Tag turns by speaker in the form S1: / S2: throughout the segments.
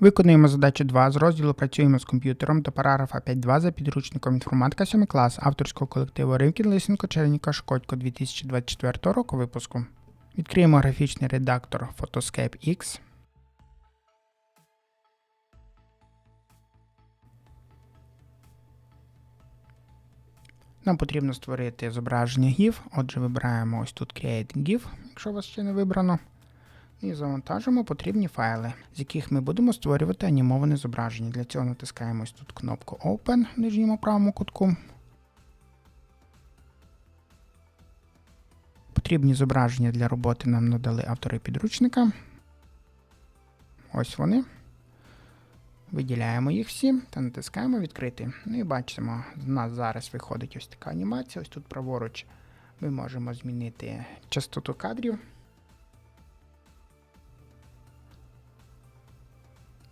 S1: Виконуємо задачу 2 з розділу Працюємо з комп'ютером до параграфа 5.2 за підручником інформатика 7 клас авторського колективу Ривкін Лисенко Черніка Шкодько 2024 року випуску. Відкриємо графічний редактор Photoscape X. Нам потрібно створити зображення GIF. Отже, вибираємо ось тут Create GIF, якщо у вас ще не вибрано. І завантажимо потрібні файли, з яких ми будемо створювати анімоване зображення. Для цього натискаємо тут кнопку Open в нижньому правому кутку. Потрібні зображення для роботи нам надали автори підручника. Ось вони. Виділяємо їх всі та натискаємо відкрити. Ну і бачимо, в нас зараз виходить ось така анімація. Ось тут праворуч ми можемо змінити частоту кадрів.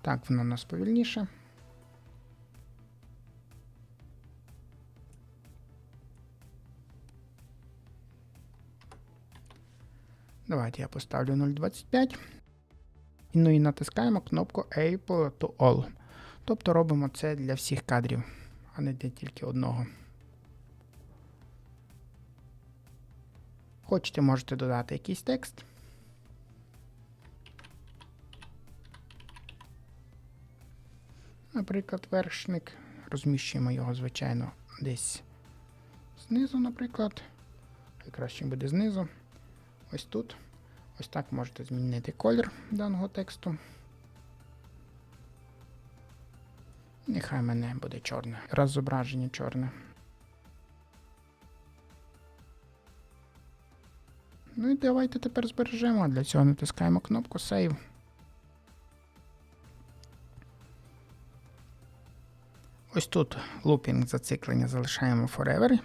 S1: Так, воно у нас повільніше. Давайте я поставлю 0.25. І, Ну і натискаємо кнопку Able to All. Тобто робимо це для всіх кадрів, а не для тільки одного. Хочете, можете додати якийсь текст. Наприклад, вершник. Розміщуємо його, звичайно, десь знизу, наприклад. Краще буде знизу. Ось тут. Ось так можете змінити колір даного тексту. Нехай мене буде чорне. Раз зображення чорне. Ну і давайте тепер збережемо. Для цього натискаємо кнопку Save. Ось тут лупінг зациклення залишаємо forever,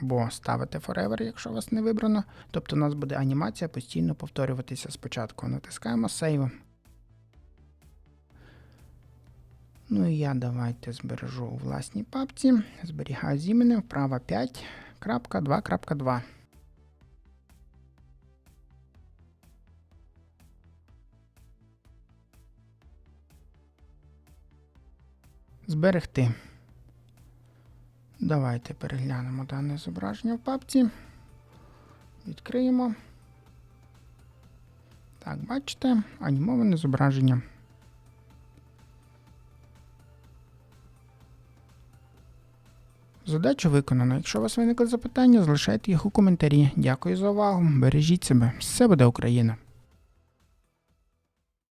S1: або ставите forever, якщо у вас не вибрано. Тобто у нас буде анімація постійно повторюватися спочатку. Натискаємо Save. Ну і я давайте збережу у власній папці. Зберігаю з іменем вправа 5.2.2. Зберегти. Давайте переглянемо дане зображення в папці. Відкриємо. Так, бачите, анімоване зображення. Задача виконана. Якщо у вас виникли запитання, залишайте їх у коментарі. Дякую за увагу. Бережіть себе. Все буде Україна!